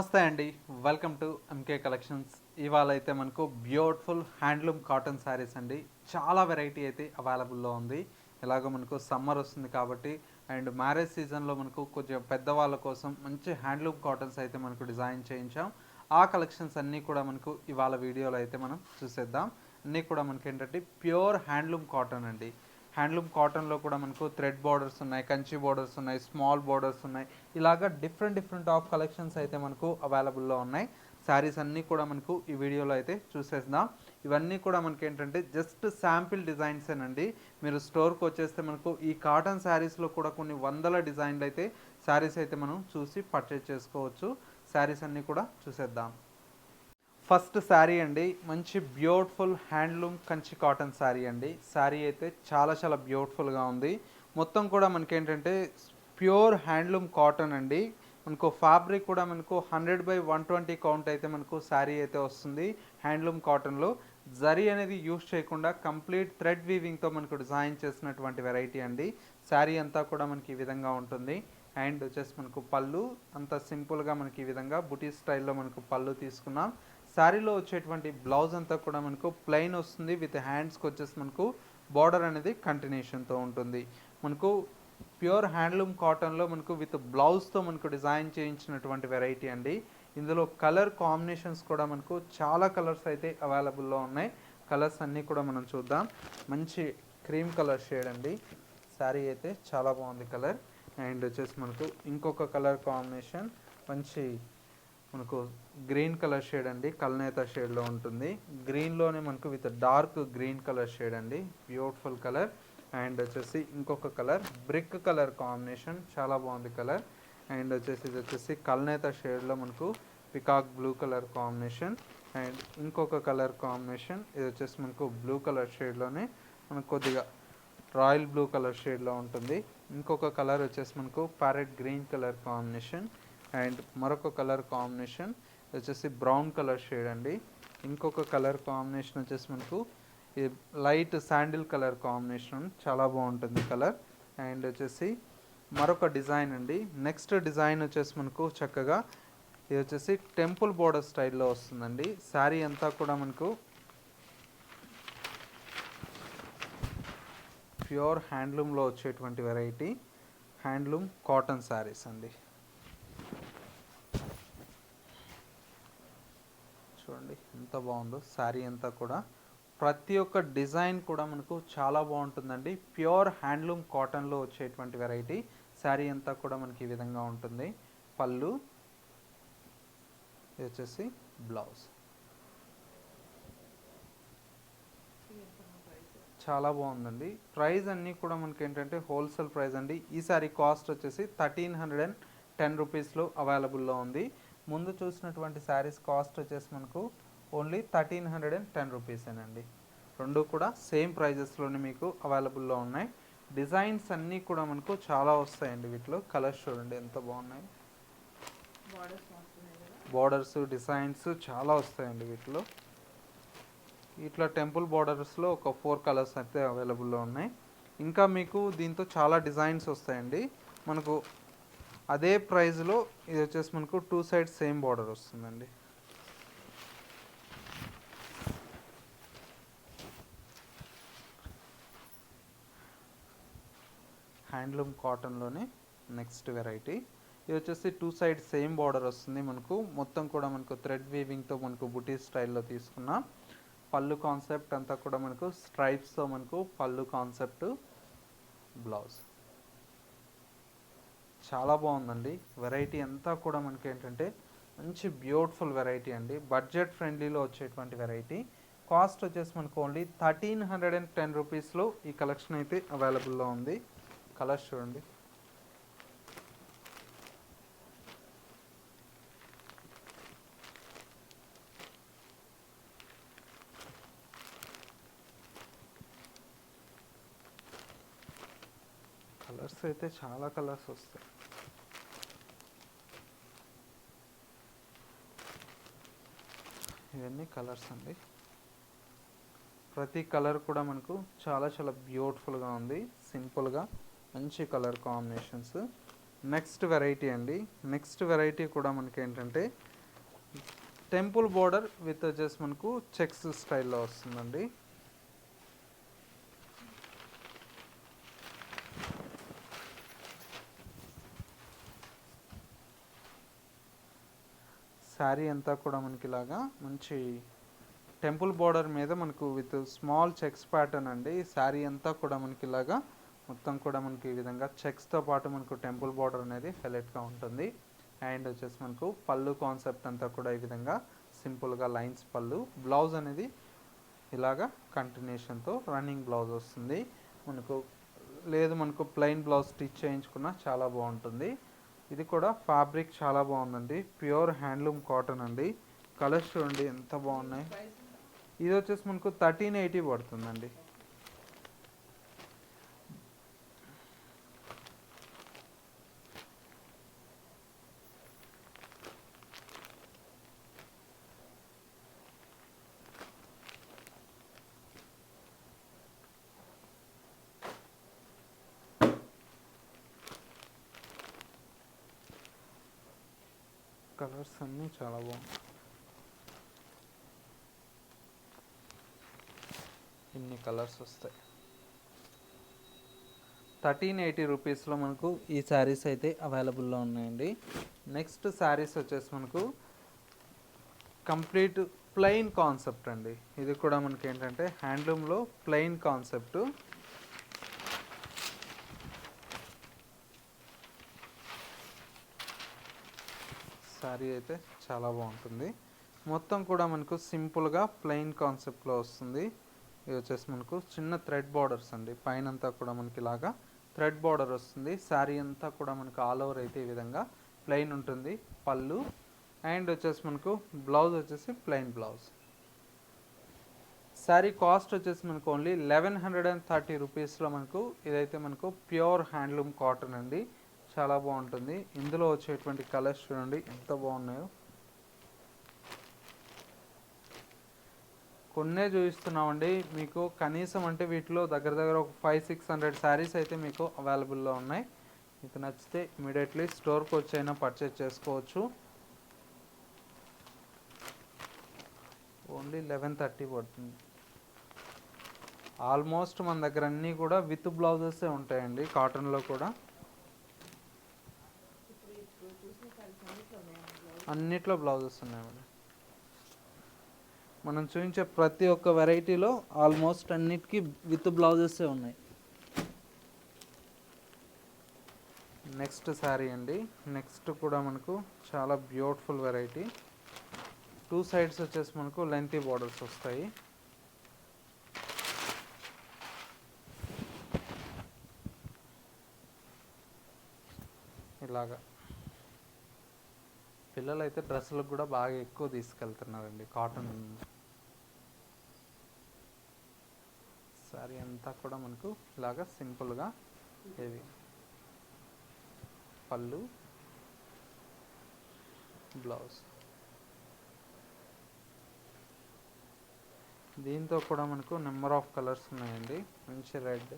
నమస్తే అండి. Welcome to MK collections ఇవాళ అయితే మనకు బ్యూటిఫుల్ హ్యాండ్లూమ్ కాటన్ శారీస్ అండి. చాలా వెరైటీ అయితే అవైలబుల్లో ఉంది. ఎలాగో మనకు సమ్మర్ వస్తుంది కాబట్టి అండ్ మ్యారేజ్ సీజన్లో మనకు కొంచెం పెద్దవాళ్ళ కోసం మంచి హ్యాండ్లూమ్ కాటన్స్ అయితే మనకు డిజైన్ చేయించాం. ఆ కలెక్షన్స్ అన్నీ కూడా మనకు ఇవాళ వీడియోలో అయితే మనం చూసేద్దాం. అన్నీ కూడా మనకి ఏంటంటే ప్యూర్ హ్యాండ్లూమ్ కాటన్ అండి. హ్యాండ్లూమ్ కాటన్లో కూడా మనకు థ్రెడ్ బార్డర్స్ ఉన్నాయి కంచి బార్డర్స్ ఉన్నాయి స్మాల్ బార్డర్స్ ఉన్నాయి. ఇలాగా డిఫరెంట్ డిఫరెంట్ ఆఫ్ కలెక్షన్స్ అయితే మనకు అవైలబుల్లో ఉన్నాయి. శారీస్ అన్నీ కూడా మనకు ఈ వీడియోలో అయితే చూసేద్దాం. ఇవన్నీ కూడా మనకి ఏంటంటే జస్ట్ శాంపిల్ డిజైన్సేనండి. మీరు స్టోర్కి వచ్చేస్తే మనకు ఈ కాటన్ శారీస్లో కూడా కొన్ని వందల డిజైన్లు అయితే శారీస్ అయితే మనం చూసి పర్చేజ్ చేసుకోవచ్చు. శారీస్ అన్నీ కూడా చూసేద్దాం. ఫస్ట్ శారీ అండి. మంచి beautiful handloom Kanchi cotton sari అండి. శారీ అయితే చాలా చాలా బ్యూటిఫుల్గా ఉంది. మొత్తం కూడా మనకి ఏంటంటే ప్యూర్ హ్యాండ్లూమ్ కాటన్ అండి. మనకు ఫ్యాబ్రిక్ కూడా మనకు hundred by one twenty count అయితే మనకు శారీ అయితే వస్తుంది హ్యాండ్లూమ్ కాటన్లో. జరీ అనేది యూస్ చేయకుండా కంప్లీట్ థ్రెడ్ వీవింగ్తో మనకు డిజైన్ చేసినటువంటి వెరైటీ అండి. శారీ అంతా కూడా మనకి ఈ విధంగా ఉంటుంది. అండ్ వచ్చేసి మనకు పళ్ళు అంత సింపుల్గా మనకి ఈ విధంగా బుటీ స్టైల్లో మనకు పళ్ళు తీసుకున్నాం. శారీలో వచ్చేటువంటి బ్లౌజ్ అంతా కూడా మనకు ప్లెయిన్ వస్తుంది. విత్ హ్యాండ్స్కి వచ్చేసి మనకు బార్డర్ అనేది కంటిన్యూషన్తో ఉంటుంది. మనకు ప్యూర్ హ్యాండ్లూమ్ కాటన్లో మనకు విత్ బ్లౌజ్తో మనకు డిజైన్ చేయించినటువంటి వెరైటీ అండి. ఇందులో కలర్ కాంబినేషన్స్ కూడా మనకు చాలా కలర్స్ అయితే అవైలబుల్లో ఉన్నాయి. కలర్స్ అన్నీ కూడా మనం చూద్దాం. మంచి క్రీమ్ కలర్ షేడ్ అండి. శారీ అయితే చాలా బాగుంది కలర్ అండ్ వచ్చేసి మనకు ఇంకొక కలర్ కాంబినేషన్ మంచి మనకు గ్రీన్ కలర్ షేడ్ అండి కల్నేత షేడ్లో ఉంటుంది. గ్రీన్లోనే మనకు with dark green colour shade అండి బ్యూటిఫుల్ కలర్. అండ్ వచ్చేసి ఇంకొక కలర్ బ్రిక్ కలర్ కాంబినేషన్ చాలా బాగుంది కలర్. అండ్ వచ్చేసి ఇది వచ్చేసి కల్నేత షేడ్లో మనకు peacock blue colour combination. And ఇంకొక కలర్ కాంబినేషన్ ఇది వచ్చేసి మనకు బ్లూ కలర్ షేడ్లోనే మనకు కొద్దిగా రాయల్ బ్లూ కలర్ షేడ్లో ఉంటుంది. ఇంకొక కలర్ వచ్చేసి మనకు parrot green colour combination. And మరొక కలర్ కాంబినేషన్ వచ్చేసి బ్రౌన్ కలర్ షేడ్ అండి. ఇంకొక కలర్ కాంబినేషన్ వచ్చేసి మనకు లైట్ శాండిల్ కలర్ కాంబినేషన్ చాలా బాగుంటుంది కలర్. అండ్ వచ్చేసి మరొక డిజైన్ అండి. నెక్స్ట్ డిజైన్ వచ్చేసి మనకు చక్కగా ఇది వచ్చేసి టెంపుల్ బోర్డర్ స్టైల్లో వస్తుందండి. శారీ అంతా కూడా మనకు ప్యూర్ హ్యాండ్లూమ్లో వచ్చేటువంటి వెరైటీ హ్యాండ్లూమ్ కాటన్ శారీస్ అండి చూడండి ఎంత బాగుందో శారీ అంతా కూడా. ప్రతి ఒక్క డిజైన్ కూడా మనకు చాలా బాగుంటుందండి. ప్యూర్ హ్యాండ్లూమ్ కాటన్లో వచ్చేటువంటి వెరైటీ శారీ అంతా కూడా మనకి ఈ విధంగా ఉంటుంది. పళ్ళు ఇది వచ్చేసి బ్లౌజ్. చాలా బాగుందండి. ప్రైస్ అన్నీ కూడా మనకి ఏంటంటే హోల్సేల్ ప్రైస్ అండి. ఈ సారీ కాస్ట్ వచ్చేసి థర్టీన్ హండ్రెడ్ అండ్ టెన్ రూపీస్లో అవైలబుల్లో ఉంది. ముందు చూసినటువంటి శారీస్ కాస్ట్ వచ్చేసి మనకు only thirteen hundred and ten రూపీసేనండి రెండు కూడా సేమ్ ప్రైజెస్లోనే మీకు అవైలబుల్లో ఉన్నాయి. డిజైన్స్ అన్నీ కూడా మనకు చాలా వస్తాయండి వీటిలో. కలర్స్ చూడండి ఎంత బాగున్నాయి. బార్డర్స్ డిజైన్స్ చాలా వస్తాయండి వీటిలో. ఇట్లా టెంపుల్ బార్డర్స్లో ఒక ఫోర్ కలర్స్ అయితే అవైలబుల్లో ఉన్నాయి. ఇంకా మీకు దీంతో చాలా డిజైన్స్ వస్తాయండి. మనకు అదే ప్రైస్లో ఇది వచ్చేసి మనకు టూ సైడ్స్ సేమ్ బార్డర్ వస్తుందండి. హ్యాండ్లూమ్ కాటన్లోనే నెక్స్ట్ వెరైటీ. ఇది వచ్చేసి టూ సైడ్ సేమ్ బార్డర్ వస్తుంది మనకు. మొత్తం కూడా మనకు థ్రెడ్ వీవింగ్తో మనకు బుటీ స్టైల్లో తీసుకున్నాం పళ్ళు కాన్సెప్ట్ అంతా కూడా మనకు స్ట్రైప్స్తో మనకు పళ్ళు కాన్సెప్ట్ బ్లౌజ్. చాలా బాగుందండి. వెరైటీ అంతా కూడా మనకి ఏంటంటే మంచి బ్యూటిఫుల్ వెరైటీ అండి. బడ్జెట్ ఫ్రెండ్లీలో వచ్చేటువంటి వెరైటీ. కాస్ట్ వచ్చేసి మనకు only thirteen hundred and ten రూపీస్లో ఈ కలెక్షన్ అయితే అవైలబుల్లో ఉంది. కలర్స్ చూడండి. కలర్స్ అయితే చాలా కలర్స్ వస్తాయి. ఇవన్నీ కలర్స్ అండి. ప్రతి కలర్ కూడా మనకు చాలా చాలా బ్యూటిఫుల్గా ఉంది. సింపుల్గా మంచి కలర్ కాంబినేషన్స్. నెక్స్ట్ వెరైటీ అండి. నెక్స్ట్ వెరైటీ కూడా మనకి ఏంటంటే టెంపుల్ బోర్డర్ విత్ వచ్చేసి మనకు చెక్స్ స్టైల్లో వస్తుందండి. శారీ అంతా కూడా మనకి ఇలాగా మంచి టెంపుల్ బోర్డర్ మీద మనకు విత్ స్మాల్ చెక్స్ ప్యాటర్న్ అండి. శారీ అంతా కూడా మనకి ఇలాగా మొత్తం కూడా మనకి ఈ విధంగా చెక్స్తో పాటు మనకు టెంపుల్ బోర్డర్ అనేది హైలైట్గా ఉంటుంది. అండ్ వచ్చేసి మనకు పళ్ళు కాన్సెప్ట్ అంతా కూడా ఈ విధంగా సింపుల్గా లైన్స్ పళ్ళు. బ్లౌజ్ అనేది ఇలాగా కంటిన్యూషన్తో రన్నింగ్ బ్లౌజ్ వస్తుంది. మనకు లేదు మనకు ప్లెయిన్ బ్లౌజ్ స్టిచ్ చేయించుకున్న చాలా బాగుంటుంది. ఇది కూడా ఫ్యాబ్రిక్ చాలా బాగుందండి. ప్యూర్ హ్యాండ్లూమ్ కాటన్ అండి. కలర్స్ చూడండి ఎంత బాగున్నాయి. ఇది వచ్చేసి మనకు థర్టీన్ ఎయిటీ పడుతుందండి. కలర్స్ అన్నీ చాలా బాగున్నాయి ఇన్ని కలర్స్ వస్తాయి. థర్టీన్ ఎయిటీ రూపీస్లో మనకు ఈ శారీస్ అయితే అవైలబుల్లో ఉన్నాయండి. నెక్స్ట్ శారీస్ వచ్చేసి మనకు కంప్లీట్ ప్లెయిన్ కాన్సెప్ట్ అండి. ఇది కూడా మనకి ఏంటంటే హ్యాండ్లూమ్లో ప్లెయిన్ కాన్సెప్ట్. శారీ అయితే చాలా బాగుంటుంది. మొత్తం కూడా మనకు సింపుల్గా ప్లెయిన్ కాన్సెప్ట్లో వస్తుంది. ఇది వచ్చేసి మనకు చిన్న థ్రెడ్ బార్డర్స్ అండి. పైన అంతా కూడా మనకి ఇలాగా థ్రెడ్ బార్డర్ వస్తుంది. శారీ అంతా కూడా మనకు ఆల్ ఓవర్ అయితే ఈ విధంగా ప్లెయిన్ ఉంటుంది. పళ్ళు అండ్ వచ్చేసి మనకు బ్లౌజ్ వచ్చేసి ప్లెయిన్ బ్లౌజ్. శారీ కాస్ట్ వచ్చేసి మనకు only eleven hundred and thirty రూపీస్లో మనకు ఇదైతే మనకు ప్యూర్ హ్యాండ్లూమ్ కాటన్ అండి. చాలా బాగుంటుంది. ఇందులో వచ్చేటువంటి కలర్స్ చూడండి ఎంత బాగున్నాయో. కొన్నే చూపిస్తున్నామండి. మీకు కనీసం అంటే వీటిలో దగ్గర దగ్గర ఒక ఫైవ్ సిక్స్ హండ్రెడ్ శారీస్ అయితే మీకు అవైలబుల్లో ఉన్నాయి. మీకు నచ్చితే ఇమీడియట్లీ స్టోర్కి వచ్చి అయినా పర్చేజ్ చేసుకోవచ్చు. ఓన్లీ లెవెన్ థర్టీ పడుతుంది. ఆల్మోస్ట్ మన దగ్గర అన్నీ కూడా విత్ బ్లౌజెస్ ఉంటాయండి కాటన్లో కూడా. అన్నిట్లో బ్లౌజెస్ ఉన్నాయి మేడం మనం చూపించే ప్రతి ఒక్క వెరైటీలో ఆల్మోస్ట్ అన్నిటికీ విత్ బ్లౌజెస్ ఉన్నాయి. నెక్స్ట్ శారీ అండి. నెక్స్ట్ కూడా మనకు చాలా బ్యూటిఫుల్ వెరైటీ. టూ సైడ్స్ వచ్చేసి మనకు లెంతీ బార్డర్స్ వస్తాయి. ఇలాగా. పిల్లలు అయితే డ్రెస్సులకు కూడా బాగా ఎక్కువ తీసుకెళ్తున్నారండి. కాటన్ సారీ అంతా కూడా మనకు ఇలాగా సింపుల్గా హెవీ పళ్ళు బ్లౌజ్. దీంతో కూడా మనకు నెంబర్ ఆఫ్ కలర్స్ ఉన్నాయండి. మంచి రెడ్.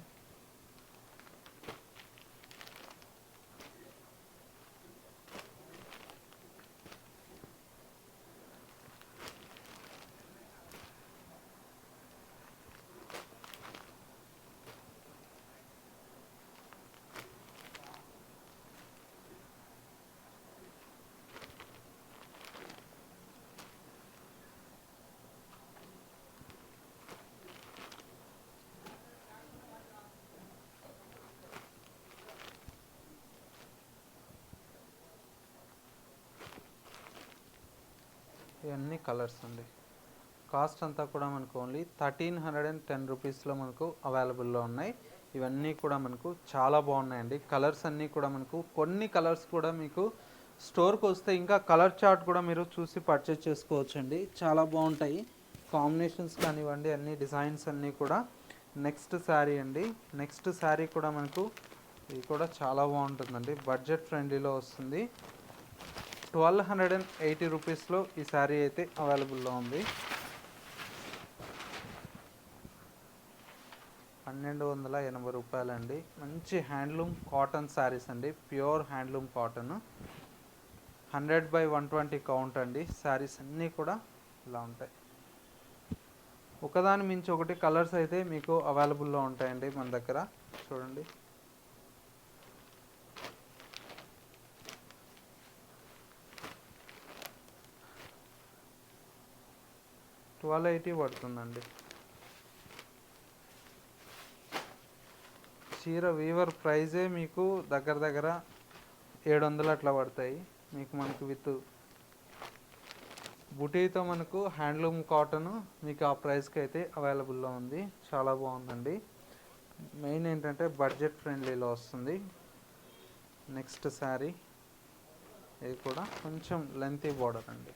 ఇవన్నీ కలర్స్ అండి. కాస్ట్ అంతా కూడా మనకు only thirteen hundred and ten రూపీస్లో మనకు అవైలబుల్లో ఉన్నాయి. ఇవన్నీ కూడా మనకు చాలా బాగున్నాయండి. కలర్స్ అన్నీ కూడా మనకు కొన్ని కలర్స్ కూడా మీకు స్టోర్కి వస్తే ఇంకా కలర్ చార్ట్ కూడా మీరు చూసి పర్చేస్ చేసుకోవచ్చండి. చాలా బాగుంటాయి. కాంబినేషన్స్ కానివ్వండి అన్ని డిజైన్స్ అన్నీ కూడా. నెక్స్ట్ శారీ అండి. నెక్స్ట్ శారీ కూడా మనకు ఇది కూడా చాలా బాగుంటుందండి. బడ్జెట్ ఫ్రెండ్లీలో వస్తుంది. ట్వెల్వ్ హండ్రెడ్ అండ్ ఎయిటీ రూపీస్లో ఈ శారీ అయితే అవైలబుల్లో ఉంది. పన్నెండు వందల ఎనభై రూపాయలండి. మంచి హ్యాండ్లూమ్ కాటన్ శారీస్ అండి. Pure handloom cotton. Hundred by one twenty count అండి. శారీస్ అన్నీ కూడా ఇలా ఉంటాయి. ఒకదాని మించి ఒకటి కలర్స్ అయితే మీకు అవైలబుల్లో ఉంటాయండి మన దగ్గర. చూడండి. ట్వెల్వ్ ఎయిటీ పడుతుందండి. చీర వీవర్ ప్రైజే మీకు దగ్గర దగ్గర ఏడు వందలు అట్లా పడతాయి. మీకు మనకు విత్ బుటీతో మనకు హ్యాండ్లూమ్ కాటన్ మీకు ఆ ప్రైస్కి అయితే అవైలబుల్లో ఉంది. చాలా బాగుందండి. మెయిన్ ఏంటంటే బడ్జెట్ ఫ్రెండ్లీలో వస్తుంది. నెక్స్ట్ శారీ ఇది కూడా కొంచెం లెంతీ బార్డర్ అండి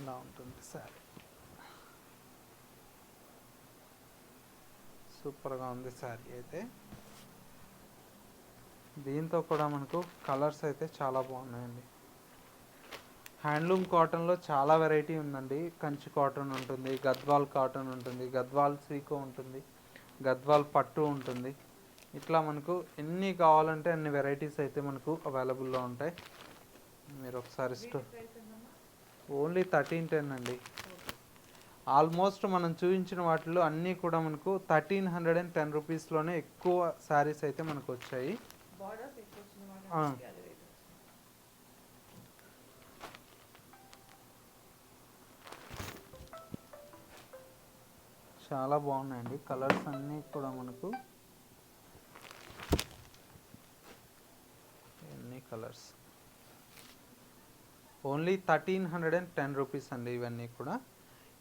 ఇలా ఉంటుంది శారీ సూపర్గా ఉంది శారీ అయితే. దీంతో కూడా మనకు కలర్స్ అయితే చాలా బాగున్నాయండి. హ్యాండ్లూమ్ కాటన్లో చాలా వెరైటీ ఉందండి. కంచి కాటన్ ఉంటుంది గద్వాల్ కాటన్ ఉంటుంది గద్వాల్ సీకో ఉంటుంది గద్వాల్ పట్టు ఉంటుంది. ఇట్లా మనకు ఎన్ని కావాలంటే అన్ని వెరైటీస్ అయితే మనకు అవైలబుల్లో ఉంటాయి. మీరు ఒకసారి ఓన్లీ థర్టీన్ టెన్ అండి. ఆల్మోస్ట్ మనం చూపించిన వాటిలో అన్నీ కూడా మనకు థర్టీన్ హండ్రెడ్ అండ్ టెన్ రూపీస్లోనే ఎక్కువ శారీస్ అయితే మనకు వచ్చాయి. చాలా బాగున్నాయండి. కలర్స్ అన్నీ కూడా మనకు ఎన్ని colours only thirteen hundred and ten rupees అండి ఇవన్నీ కూడా.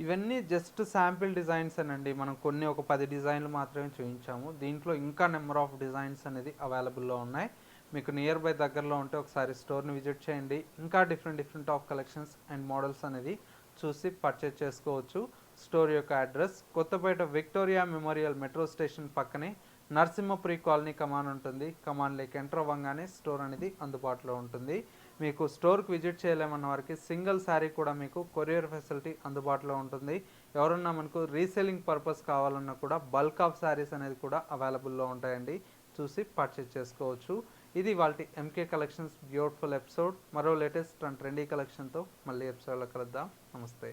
ఇవన్నీ జస్ట్ శాంపిల్ డిజైన్స్ అండి మనం కొన్ని ఒక పది డిజైన్లు మాత్రమే చూపించాము దీంట్లో ఇంకా నెంబర్ ఆఫ్ డిజైన్స్ అనేది అవైలబుల్లో ఉన్నాయి. మీకు నియర్ బై దగ్గరలో ఉంటే ఒకసారి స్టోర్ని విజిట్ చేయండి. ఇంకా different different of collections and models అనేది చూసి పర్చేజ్ చేసుకోవచ్చు. స్టోర్ యొక్క address Kothapet Victoria Memorial metro station పక్కనే నరసింహపురి కాలనీ కమాన్ ఉంటుంది. కమాన్లోకి ఎంటర్ అవ్వగానే స్టోర్ అనేది అందుబాటులో ఉంటుంది. మీకు స్టోర్కి విజిట్ చేయలేమన్న వారికి సింగిల్ శారీ కూడా మీకు కొరియర్ ఫెసిలిటీ అందుబాటులో ఉంటుంది. ఎవరన్నా మనకు రీసేలింగ్ పర్పస్ కావాలన్నా కూడా బల్క్ ఆఫ్ శారీస్ అనేది కూడా అవైలబుల్లో ఉంటాయండి. చూసి పర్చేజ్ చేసుకోవచ్చు. ఇది వాళ్ళ ఎంకే కలెక్షన్స్ బ్యూటిఫుల్ ఎపిసోడ్ మరో లేటెస్ట్ అండ్ ట్రెండీ కలెక్షన్తో మళ్ళీ ఎపిసోడ్లో కలుద్దాం. నమస్తే.